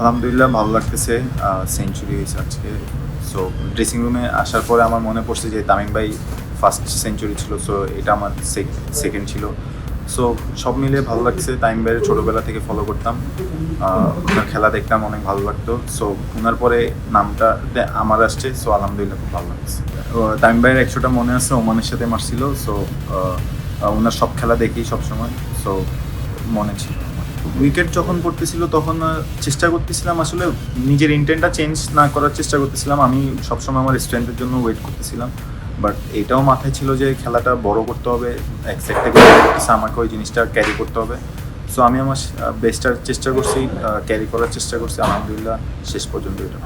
আলহামদুলিল্লাহ ভালো লাগতেছে সেঞ্চুরি হয়েছে আজকে। সো ড্রেসিং রুমে আসার পরে আমার মনে পড়ছে যে তামিম ভাই ফার্স্ট সেঞ্চুরি ছিল সো এটা আমার সেকেন্ড ছিল। সো সব মিলে ভালো লাগছে, তামিম ভাইয়ের ছোটোবেলা থেকে ফলো করতাম। ওনার খেলা দেখতাম, অনেক ভালো লাগতো। সো ওনার পরে নামটা আমার আসছে সো আলহামদুলিল্লাহ খুব ভালো লাগছে। তামিম ভাইয়ের একশোটা মনে আছে, ওমানের সাথে মারছিল সো ওনার সব খেলা দেখি সবসময় সো মনে ছিল। উইকেট যখন পড়তেছিল তখন চেষ্টা করতেছিলাম আসলে নিজের ইন্টেন্টটা চেঞ্জ না করার চেষ্টা করতেছিলাম। আমি সবসময় আমার স্ট্রেংথের জন্য ওয়েট করতেছিলাম। বাট এটাও মাথায় ছিল যে খেলাটা বড় করতে হবে, এক সাইড আমাকে ওই জিনিসটা ক্যারি করতে হবে। সো আমি আমার বেস্টার চেষ্টা করছি ক্যারি করার চেষ্টা করছি। আলহামদুলিল্লাহ, শেষ পর্যন্ত এটা